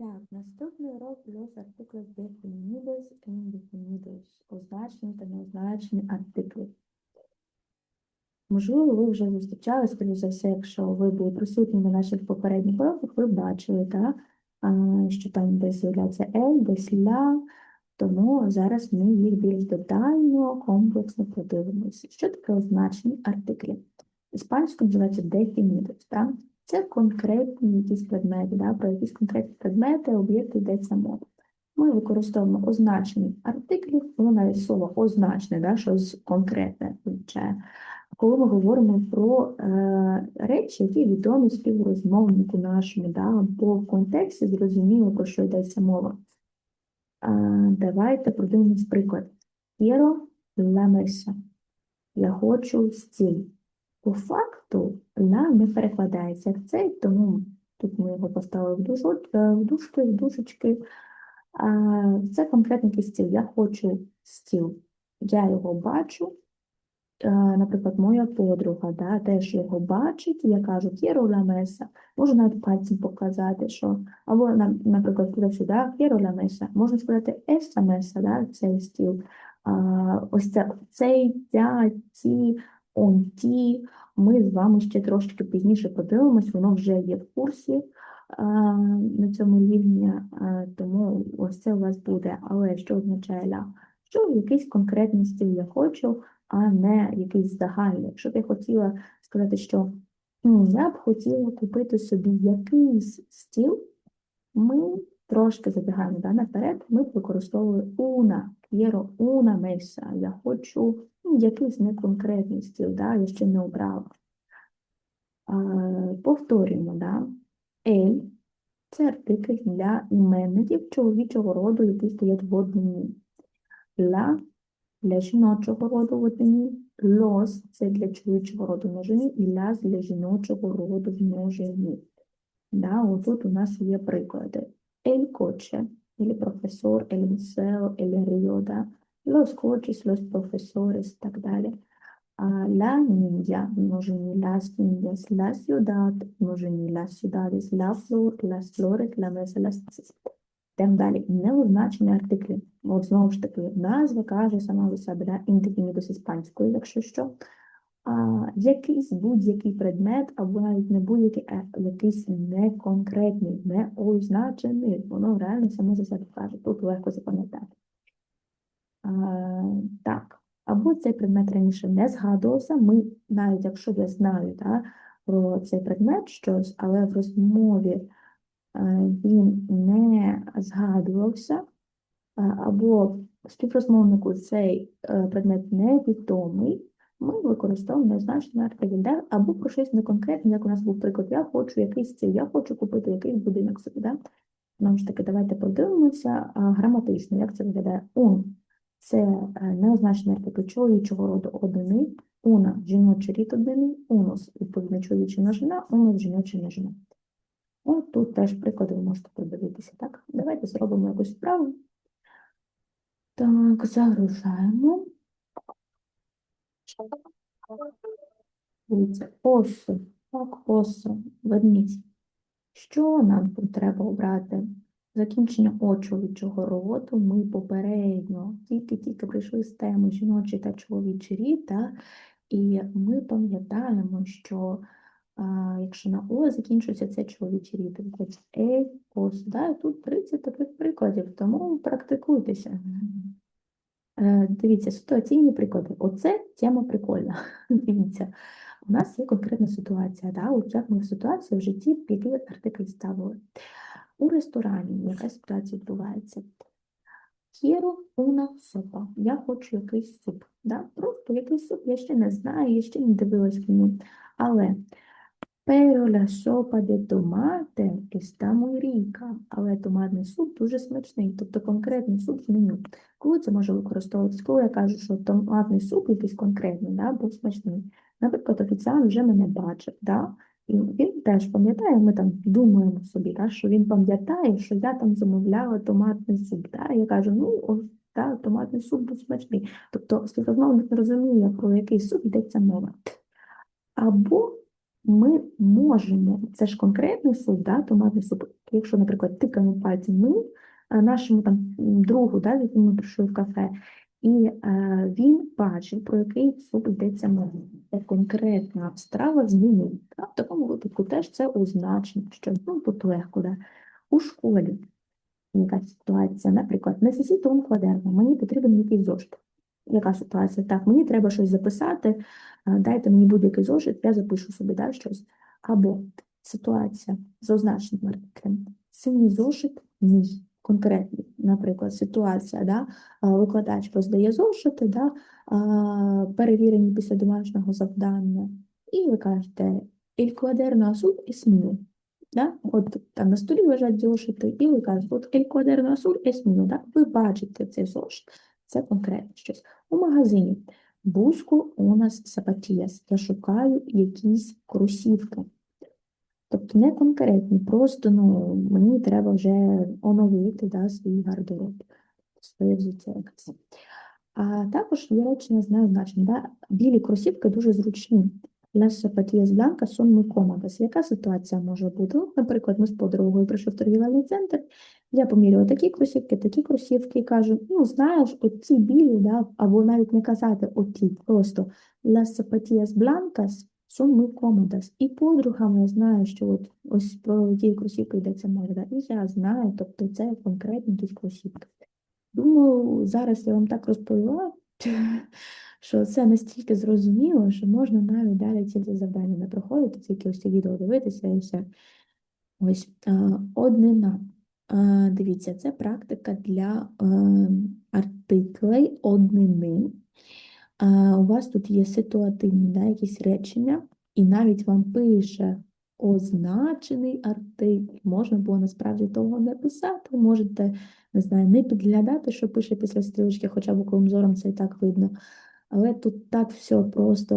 Так, наступний урок los artículos definidos e indefinidos. Означені та неозначені артикли. Можливо, ви вже зустрічали, скоріш за все, якщо ви були присутні на наших попередніх уроках, ви бачили, так, що там десь з'являється «el», десь «la», тому зараз ми їх більш детально, комплексно подивимося. Що таке означені артиклі? Іспанською називається definidos, так? Це конкретні якісь предмети, да? про якісь конкретні предмети, об'єкти йдеться мова. Ми використовуємо означені артиклі, воно навіть слово означене, да? щось конкретне означає. Коли ми говоримо про е, речі, які відомі співрозмовнику нашому, да? бо в контексті зрозуміло, про що йдеться мова. Е, давайте подивимось приклад. Quiero la. Я хочу стіль. По факту ла не перекладається як цей, тому тут ми його поставили в, душу, е, в дужки, в дужечки. Це конкретний стіл. Я хочу стіл. Я його бачу. Е, Наприклад, моя подруга да, теж його бачить, я кажу «Quiero la mesa». Можу навіть пальцем показати, що або, наприклад, туди сюди «Quiero la mesa». Можна сказати «esta mesa», да, цей стіл. А, Ось це цей, ця, ці, он, ті. Ми з вами ще трошки пізніше подивимось, воно вже є в курсі а, на цьому рівні, а, тому ось це у вас буде. Але що означає ля? Що якийсь конкретний стиль я хочу, а не якийсь загальний. Якщо б я хотіла сказати, що я б хотіла купити собі якийсь стіл, ми трошки забігаємо да, наперед, ми б використовували una, quiero una mesa, я хочу ну, якийсь неконкретний стіл, да, я ще не обрала. Повторюємо, да. El – це артикль для іменників чоловічого роду, які стоять в однині. La – для жіночого роду в однині. Los – це для чоловічого роду в множині, і las – для жіночого роду в множині. Да, отут у нас є приклади. El coche, el profesor, el museo, el río, да. los coches, los profesores так далі. А la niña, в множині las niñas, la ciudad, в множині las ciudades, la flor, las flores, la mesa, las. Йдемо далі. Неозначені артиклі. От знову ж таки, назва каже сама за себе, да? індефінідус іспанською, якщо що. Якийсь будь-який предмет, або навіть не будь-який, а якийсь неконкретний, неозначений. Воно реально само за себе каже. Тут легко запам'ятати. Так, або цей предмет раніше не згадувався. Ми, навіть якщо я знаю та, про цей предмет щось, але в розмові е, він не згадувався, або співрозмовнику цей е, предмет невідомий, ми використовуємо незначний артикль, або про щось неконкретне, як у нас був приклад, я хочу якийсь стиль, я хочу купити якийсь будинок собі. Да? Знову ж таки, давайте подивимося граматично, як це виглядає. Un – це е, неозначений артикль чоловічого роду одини, уна – жіночий рід одини, унус – відповідно чоловіча множина, унус – жіноча множина. От тут теж приклади ви можете подивитися, так? Давайте зробимо якусь вправу. Так, загружаємо. Дивіться, осу, так, осу, ведмідь. Що нам треба обрати? Закінчення «о» чоловічого роду ми попередньо тільки-тільки прийшли з теми жіночий та чоловічий рід, та, і ми пам'ятаємо, що а, якщо на О закінчується це чоловічий рід, виходить «е», «ос», да, тут 30 таких прикладів, тому практикуйтеся. Е, Дивіться, ситуаційні приклади. Оце тема прикольна. Дивіться, у нас є конкретна ситуація. Да? От як ми в ситуації в житті під артикль ставили. У ресторані яка ситуація відбувається? Quiero una sopa. Я хочу якийсь суп. Да? Просто якийсь суп, я ще не знаю, я ще не дивилась меню. Але Pero la sopa de tomate está muy rica. Але томатний суп дуже смачний, тобто конкретний суп з меню. Коли це може використовуватися? Коли я кажу, що томатний суп якийсь конкретний, да, був смачний. Наприклад, офіціант вже мене бачив, да, і він теж пам'ятає, ми там думаємо собі, да, що він пам'ятає, що я там замовляла томатний суп. Да, я кажу, ну, ось, да, томатний суп був смачний. Тобто співрозмовник не розуміє, про який суп йдеться мова. Або ми можемо, це ж конкретний суп, да, томатний суп, якщо, наприклад, тикаємо пальцем ми нашому там другу, да, з яким ми прийшли в кафе, і е, він бачив, про який суп йдеться мова. Це конкретна страва з. Да? В такому випадку теж це означено, що ну, тут легко. Да? У школі яка ситуація, наприклад, necessito un quaderno, мені потрібен якийсь зошит. Яка ситуація? Так, мені треба щось записати, дайте мені будь-який зошит, я запишу собі да, щось. Або ситуація з означеним артиклем. Синій зошит мій, конкретний. Наприклад, ситуація, да, викладач роздає зошити, да, перевірені після домашнього завдання, і ви кажете quaderno azul es mio. Да? От там на столі лежать зошити, і ви кажете, от quaderno azul es mio. Да? Ви бачите цей зошит, це конкретно щось. У магазині буску у нас сапатіяс. Я шукаю якісь кросівки. Тобто не конкретні, просто ну, мені треба вже оновити да, свій гардероб, своє взуття якесь. А також є речення з неозначенням. Да? Білі кросівки дуже зручні. Las zapatillas blancas son cómodas. Яка ситуація може бути? Наприклад, ми з подругою прийшов в торгівельний центр, я поміряю такі кросівки, такі кросівки, і кажу, ну, знаєш, оці білі, да, або навіть не казати оті, просто Las zapatillas blancas son muy. І подруга моя знає, що от ось про ті кросівки йдеться мова, да, і я знаю, тобто це конкретні якісь кросівки. Думаю, зараз я вам так розповіла, що це настільки зрозуміло, що можна навіть далі ці завдання не проходити, тільки ось це відео дивитися і все. Ось однина. Дивіться, це практика для е, артиклей однини. У вас тут є ситуативні да, якісь речення, і навіть вам пише означений артикль. Можна було насправді того не писати, можете, не знаю, не підглядати, що пише після стрілочки, хоча боковим зором це і так видно. Але тут так все просто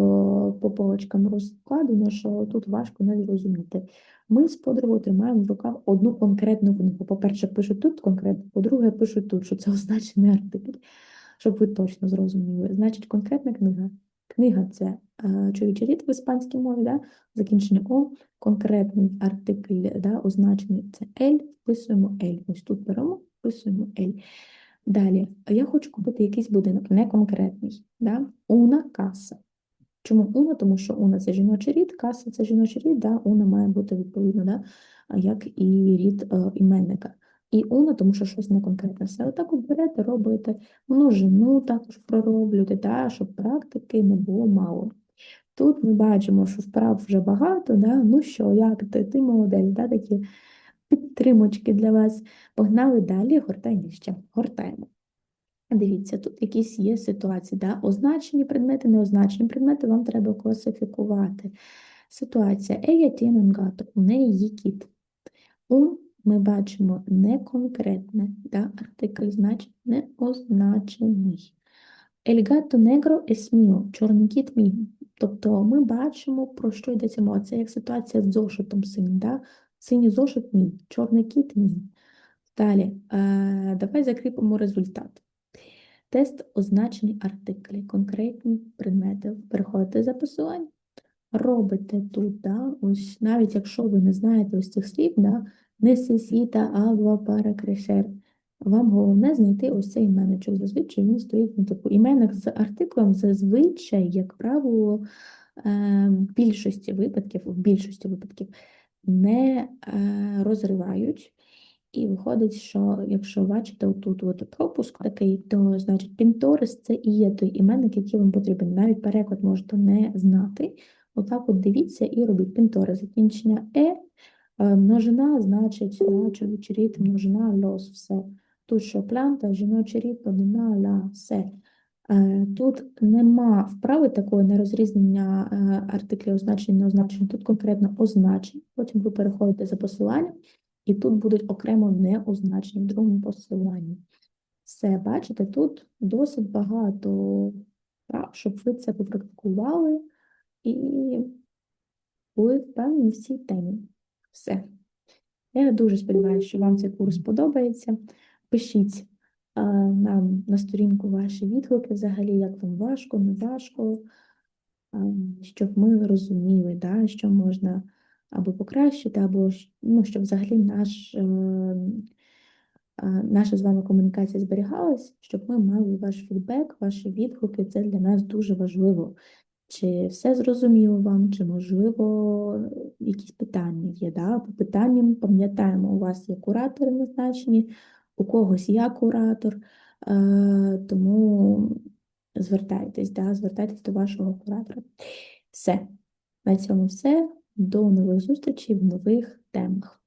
по полочкам розкладено, що тут важко не зрозуміти. Ми з подругою тримаємо в руках одну конкретну книгу. По-перше, пишуть тут конкретно, по-друге, пишуть тут, що це означений артикль, щоб ви точно зрозуміли. Значить, конкретна книга. Книга це е, чоловічий рід в іспанській мові, да? закінчення О, конкретний артикль, да? означений це L, вписуємо L. Ось тут беремо, вписуємо L. Далі, я хочу купити якийсь будинок, не конкретний. Да? Уна каса. Чому уна? Тому що уна це жіночий рід, каса це жіночий рід, да? уна має бути відповідно, да? як і рід е, іменника. І уна, тому що щось не конкретне. Все отак от берете, робите множину також пророблюєте, да? щоб практики не було мало. Тут ми бачимо, що вправ вже багато, да? ну що, як ти, ти молодець, да? такі підтримочки для вас. Погнали далі, гортай нижче. Гортаємо. Дивіться, тут якісь є ситуації, да? означені предмети, неозначені предмети вам треба класифікувати. Ситуація Ея у неї є кіт. У ми бачимо неконкретне, да? артикль значить неозначений. Negro es mío, чорний кіт мій. Тобто ми бачимо, про що йдеться мова. Це як ситуація з зошитом синім. Да? Синій зошит мій, чорний кіт мій. Далі, е, давай закріпимо результат. Тест означені артиклі, конкретні предмети. Переходите за посиланням, робите тут, да, ось навіть якщо ви не знаєте ось цих слів, да, necesita agua para crecer. Вам головне знайти ось цей іменничок. Зазвичай він стоїть на типу іменник з артиклем, зазвичай, як правило, е, в більшості випадків, в більшості випадків не е, розривають. І виходить, що якщо бачите отут от пропуск такий, то значить пінторис це і є той іменник, який вам потрібен. Навіть переклад можете не знати. Отак от дивіться і робіть пінторис. Закінчення е, е, множина, значить, чоловічий рід, множина, лос, все. Тут що планта, жіночий рід, однина, ла, все. Е, Тут нема вправи такої нерозрізнення е, артиклів означень, неозначень. Тут конкретно означень. Потім ви переходите за посиланням, і тут будуть окремо неозначені в другому посиланні. Все, бачите, тут досить багато вправ, щоб ви це попрактикували і були впевнені в цій темі. Все. Я дуже сподіваюся, що вам цей курс подобається. Пишіть нам на сторінку ваші відгуки взагалі, як вам важко, не важко. щоб ми розуміли, да, що можна або покращити, або ну, щоб взагалі наш, е, наша з вами комунікація зберігалась, щоб ми мали ваш фідбек, ваші відгуки. Це для нас дуже важливо. Чи все зрозуміло вам, чи можливо якісь питання є? Да? По питанням пам'ятаємо, у вас є куратори назначені, у когось я куратор, е, тому звертайтесь, да? звертайтесь до вашого куратора. Все. На цьому все. До нових зустрічей в нових темах.